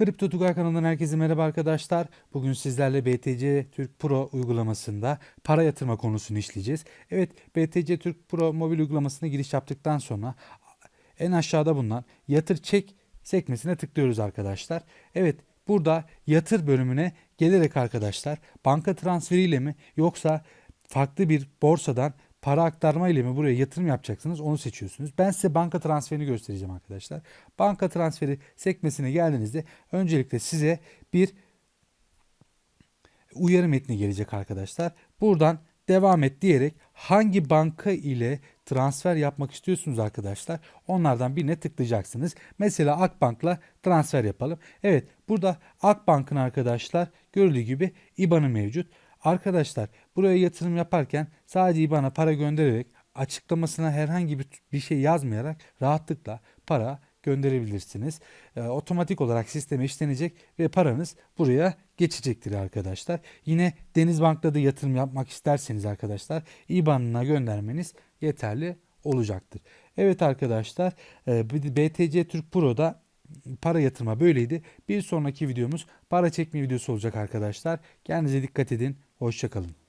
Kripto Tugay kanalından herkese merhaba arkadaşlar. Bugün sizlerle BTC Türk Pro uygulamasında para yatırma konusunu işleyeceğiz. Evet BTC Türk Pro mobil uygulamasına giriş yaptıktan sonra en aşağıda bulunan yatır çek sekmesine tıklıyoruz arkadaşlar. Evet burada yatır bölümüne gelerek arkadaşlar banka transferiyle mi yoksa farklı bir borsadan para aktarma ile mi buraya yatırım yapacaksınız onu seçiyorsunuz. Ben size banka transferini göstereceğim arkadaşlar. Banka transferi sekmesine geldiğinizde öncelikle size bir uyarı metni gelecek arkadaşlar. Buradan devam et diyerek hangi banka ile transfer yapmak istiyorsunuz arkadaşlar onlardan birine tıklayacaksınız. Mesela Akbank'la transfer yapalım. Evet burada Akbank'ın arkadaşlar görüldüğü gibi IBAN'ı mevcut. Arkadaşlar buraya yatırım yaparken sadece IBAN'a para göndererek açıklamasına herhangi bir, şey yazmayarak rahatlıkla para gönderebilirsiniz. Ee, otomatik olarak sisteme işlenecek ve paranız buraya geçecektir arkadaşlar. Yine Denizbank'ta da yatırım yapmak isterseniz arkadaşlar IBAN'ına göndermeniz yeterli olacaktır. Evet arkadaşlar e, BTC Türk Pro'da para yatırma böyleydi. Bir sonraki videomuz para çekme videosu olacak arkadaşlar. Kendinize dikkat edin. Hoşçakalın.